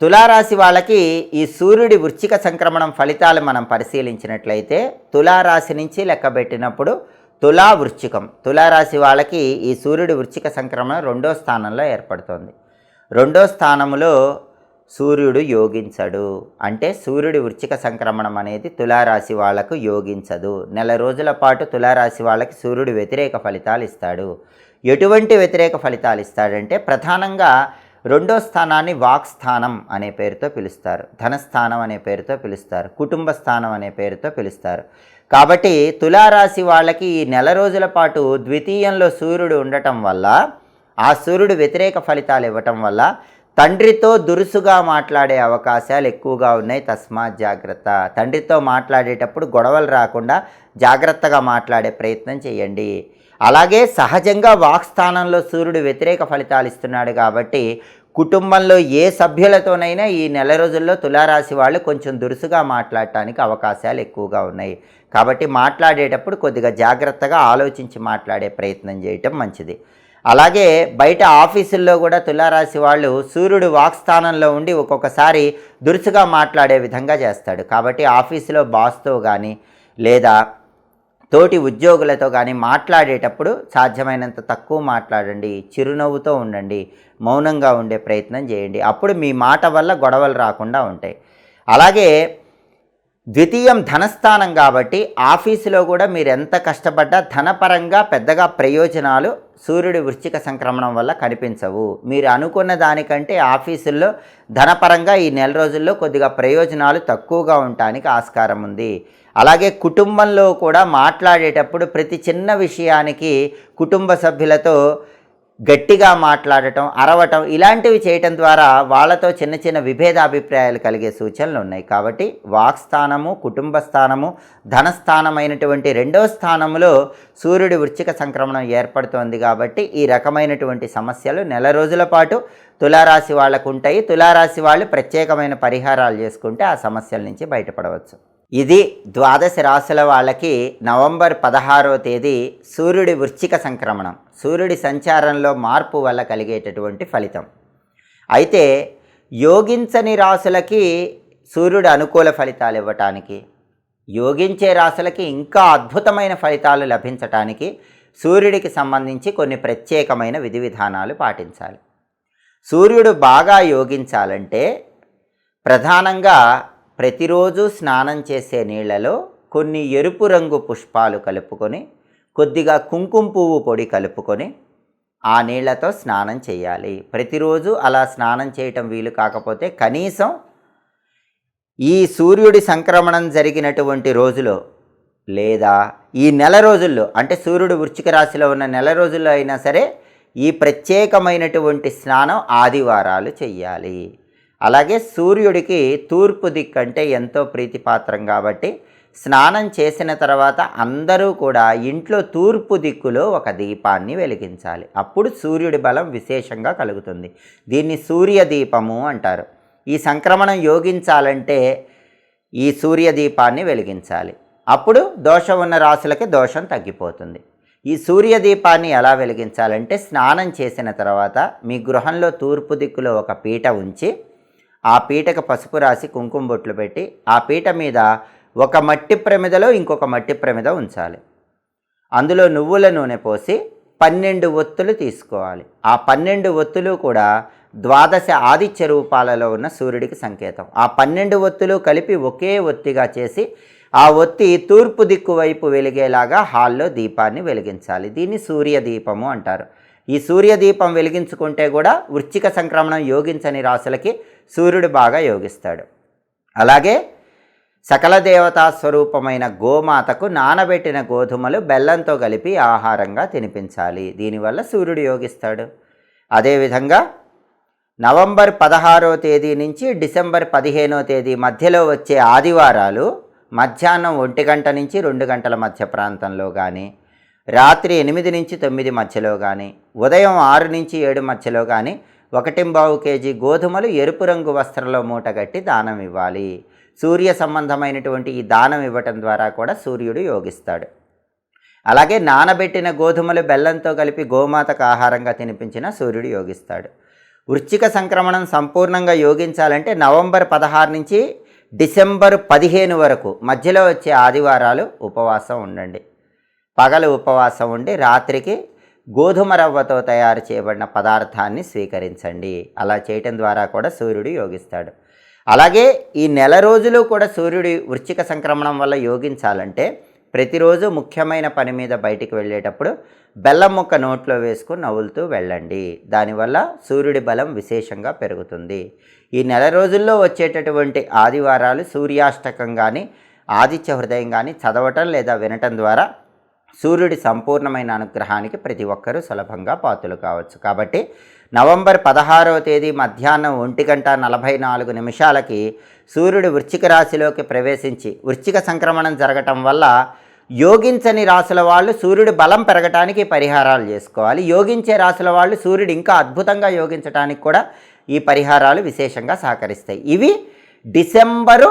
తులారాశి వాళ్ళకి ఈ సూర్యుడి వృచ్చిక సంక్రమణం ఫలితాలు మనం పరిశీలించినట్లయితే తులారాశి నుంచి లెక్కబెట్టినప్పుడు తులా వృశ్చికం. తులారాశి వాళ్ళకి ఈ సూర్యుడి వృచ్చిక సంక్రమణం రెండో స్థానంలో ఏర్పడుతుంది. రెండో స్థానంలో సూర్యుడు యోగించడు. అంటే సూర్యుడి వృచ్చిక సంక్రమణం అనేది తులారాశి వాళ్ళకు యోగించదు. నెల రోజుల పాటు తులారాశి వాళ్ళకి సూర్యుడు వ్యతిరేక ఫలితాలు ఇస్తాడు. ఎటువంటి వ్యతిరేక ఫలితాలు ఇస్తాడంటే ప్రధానంగా రెండో స్థానాన్ని వాక్ స్థానం అనే పేరుతో పిలుస్తారు. ధనస్థానం అనే పేరుతో పిలుస్తారు. కుటుంబ స్థానం అనే పేరుతో పిలుస్తారు. కాబట్టి తులారాశి వాళ్ళకి ఈ నెల రోజుల పాటు ద్వితీయంలో సూర్యుడు ఉండటం వల్ల ఆ సూర్యుడు వ్యతిరేక ఫలితాలు ఇవ్వటం వల్ల తండ్రితో దురుసుగా మాట్లాడే అవకాశాలు ఎక్కువగా ఉన్నాయి. తస్మాత్ జాగ్రత్త. తండ్రితో మాట్లాడేటప్పుడు గొడవలు రాకుండా జాగ్రత్తగా మాట్లాడే ప్రయత్నం చేయండి. అలాగే సహజంగా వాక్స్థానంలో సూర్యుడు వ్యతిరేక ఫలితాలు ఇస్తున్నాడు కాబట్టి కుటుంబంలో ఏ సభ్యులతోనైనా ఈ నెల రోజుల్లో తులారాశి వాళ్ళు కొంచెం దురుసుగా మాట్లాడటానికి అవకాశాలు ఎక్కువగా ఉన్నాయి. కాబట్టి మాట్లాడేటప్పుడు కొద్దిగా జాగ్రత్తగా ఆలోచించి మాట్లాడే ప్రయత్నం చేయటం మంచిది. అలాగే బయట ఆఫీసుల్లో కూడా తులారాశి వాళ్ళు సూర్యుడు వాక్స్థానంలో ఉండి ఒక్కొక్కసారి దురుసుగా మాట్లాడే విధంగా చేస్తాడు. కాబట్టి ఆఫీసులో బాస్తో కానీ లేదా తోటి ఉద్యోగులతో కానీ మాట్లాడేటప్పుడు సాధ్యమైనంత తక్కువ మాట్లాడండి చిరునవ్వుతో ఉండండి మౌనంగా ఉండే ప్రయత్నం చేయండి. అప్పుడు మీ మాట వల్ల గొడవలు రాకుండా ఉంటాయి. అలాగే ద్వితీయం ధనస్థానం కాబట్టి ఆఫీసులో కూడా మీరు ఎంత కష్టపడ్డా ధనపరంగా పెద్దగా ప్రయోజనాలు సూర్యుడి వృశ్చిక సంక్రమణం వల్ల కనిపించవు. మీరు అనుకున్న దానికంటే ఆఫీసుల్లో ధనపరంగా ఈ నెల రోజుల్లో కొద్దిగా ప్రయోజనాలు తక్కువగా ఉండటానికి ఆస్కారం ఉంది. అలాగే కుటుంబంలో కూడా మాట్లాడేటప్పుడు ప్రతి చిన్న విషయానికి కుటుంబ సభ్యులతో గట్టిగా మాట్లాడటం అరవటం ఇలాంటివి చేయటం ద్వారా వాళ్ళతో చిన్న చిన్న విభేదాభిప్రాయాలు కలిగే సూచనలు ఉన్నాయి. కాబట్టి వాక్స్థానము కుటుంబ స్థానము ధనస్థానమైనటువంటి రెండో స్థానంలో సూర్యుడి వృచ్చిక సంక్రమణం ఏర్పడుతోంది కాబట్టి ఈ రకమైనటువంటి సమస్యలు నెల రోజుల పాటు తులారాశి వాళ్ళకు ఉంటాయి. తులారాశి వాళ్ళు ప్రత్యేకమైన పరిహారాలు చేసుకుంటే ఆ సమస్యల నుంచి బయటపడవచ్చు. ఇది ద్వాదశ రాశుల వాళ్ళకి నవంబర్ పదహారో తేదీ సూర్యుడి వృశ్చిక సంక్రమణం. సూర్యుడి సంచారంలో మార్పు వల్ల కలిగేటటువంటి ఫలితం. అయితే యోగించని రాశులకి సూర్యుడు అనుకూల ఫలితాలు ఇవ్వటానికి యోగించే రాశులకి ఇంకా అద్భుతమైన ఫలితాలు లభించటానికి సూర్యుడికి సంబంధించి కొన్ని ప్రత్యేకమైన విధి విధానాలు పాటించాలి. సూర్యుడు బాగా యోగించాలంటే ప్రధానంగా ప్రతిరోజు స్నానం చేసే నీళ్ళలో కొన్ని ఎరుపు రంగు పుష్పాలు కలుపుకొని కొద్దిగా కుంకుమ పువ్వు పొడి కలుపుకొని ఆ నీళ్ళతో స్నానం చేయాలి. ప్రతిరోజు అలా స్నానం చేయటం వీలు కాకపోతే కనీసం ఈ సూర్యుడి సంక్రమణం జరిగినటువంటి రోజులో లేదా ఈ నెల రోజుల్లో అంటే సూర్యుడు వృచ్చిక రాశిలో ఉన్న నెల రోజుల్లో అయినా సరే ఈ ప్రత్యేకమైనటువంటి స్నానం ఆదివారాలు చెయ్యాలి అలాగే సూర్యుడికి తూర్పు దిక్కు అంటే ఎంతో ప్రీతిపాత్రం కాబట్టి స్నానం చేసిన తర్వాత అందరూ కూడా ఇంట్లో తూర్పు దిక్కులో ఒక దీపాన్ని వెలిగించాలి. అప్పుడు సూర్యుడి బలం విశేషంగా కలుగుతుంది. దీన్ని సూర్య దీపము అంటారు. ఈ సంక్రమణం యోగించాలంటే ఈ సూర్య దీపాన్ని వెలిగించాలి. అప్పుడు దోషం ఉన్న రాశులకి దోషం తగ్గిపోతుంది. ఈ సూర్య దీపాన్ని ఎలా వెలిగించాలంటే స్నానం చేసిన తర్వాత మీ గృహంలో తూర్పు దిక్కులో ఒక పీట ఉంచి ఆ పీటకు పసుపు రాసి కుంకుమ బొట్లు పెట్టి ఆ పీట మీద ఒక మట్టి ప్రమిదలో ఇంకొక మట్టి ప్రమిద ఉంచాలి. అందులో నువ్వుల నూనె పోసి పన్నెండు ఒత్తులు తీసుకోవాలి. ఆ పన్నెండు ఒత్తులు కూడా ద్వాదశ ఆదిత్య రూపాలలో ఉన్న సూర్యుడికి సంకేతం. ఆ పన్నెండు ఒత్తులు కలిపి ఒకే ఒత్తిగా చేసి ఆ ఒత్తి తూర్పు దిక్కు వైపు వెలిగేలాగా హాల్లో దీపాన్ని వెలిగించాలి. దీన్ని సూర్య దీపము అంటారు. ఈ సూర్యదీపం వెలిగించుకుంటే కూడా వృచ్చిక సంక్రమణం యోగించని రాశులకి సూర్యుడు బాగా యోగిస్తాడు. అలాగే సకల దేవతా స్వరూపమైన గోమాతకు నానబెట్టిన గోధుమలు బెల్లంతో కలిపి ఆహారంగా తినిపించాలి. దీనివల్ల సూర్యుడు యోగిస్తాడు. అదేవిధంగా నవంబర్ పదహారో తేదీ నుంచి డిసెంబర్ పదిహేనో తేదీ మధ్యలో వచ్చే ఆదివారాలు మధ్యాహ్నం ఒంటి గంట నుంచి రెండు గంటల మధ్య ప్రాంతంలో కానీ రాత్రి ఎనిమిది నుంచి తొమ్మిది మధ్యలో కానీ ఉదయం ఆరు నుంచి ఏడు మధ్యలో కానీ ఒకటింబావు కేజీ గోధుమలు ఎరుపు రంగు వస్త్రంలో మూటగట్టి దానం ఇవ్వాలి. సూర్య సంబంధమైనటువంటి ఈ దానం ఇవ్వటం ద్వారా కూడా సూర్యుడు యోగిస్తాడు. అలాగే నానబెట్టిన గోధుమలు బెల్లంతో కలిపి గోమాతకు ఆహారంగా తినిపించిన సూర్యుడు యోగిస్తాడు. వృశ్చిక సంక్రమణం సంపూర్ణంగా యోగించాలంటే నవంబర్ పదహారు నుంచి డిసెంబర్ పదిహేను వరకు మధ్యలో వచ్చే ఆదివారాలు ఉపవాసం ఉండండి. పగలు ఉపవాసం ఉండి రాత్రికి గోధుమ రవ్వతో తయారు చేయబడిన పదార్థాన్ని స్వీకరించండి. అలా చేయటం ద్వారా కూడా సూర్యుడు యోగిస్తాడు. అలాగే ఈ నెల రోజులు కూడా సూర్యుడి వృచ్చిక సంక్రమణం వల్ల యోగించాలంటే ప్రతిరోజు ముఖ్యమైన పని మీద బయటికి వెళ్ళేటప్పుడు బెల్లం ముక్క నోట్లో వేసుకుని నవ్వులుతూ వెళ్ళండి. దానివల్ల సూర్యుడి బలం విశేషంగా పెరుగుతుంది. ఈ నెల రోజుల్లో వచ్చేటటువంటి ఆదివారాలు సూర్యాష్టకం కానీ ఆదిత్య హృదయం కానీ చదవటం లేదా వినటం ద్వారా సూర్యుడి సంపూర్ణమైన అనుగ్రహానికి ప్రతి ఒక్కరూ సులభంగా పాతులు కావచ్చు. కాబట్టి నవంబర్ పదహారవ తేదీ మధ్యాహ్నం ఒంటి గంట నలభై నాలుగు నిమిషాలకి సూర్యుడు వృశ్చిక రాశిలోకి ప్రవేశించి వృశ్చిక సంక్రమణం జరగటం వల్ల యోగించని రాసుల వాళ్ళు సూర్యుడు బలం పెరగటానికి పరిహారాలు చేసుకోవాలి. యోగించే రాసుల వాళ్ళు సూర్యుడు ఇంకా అద్భుతంగా యోగించడానికి కూడా ఈ పరిహారాలు విశేషంగా సహకరిస్తాయి. ఇవి డిసెంబరు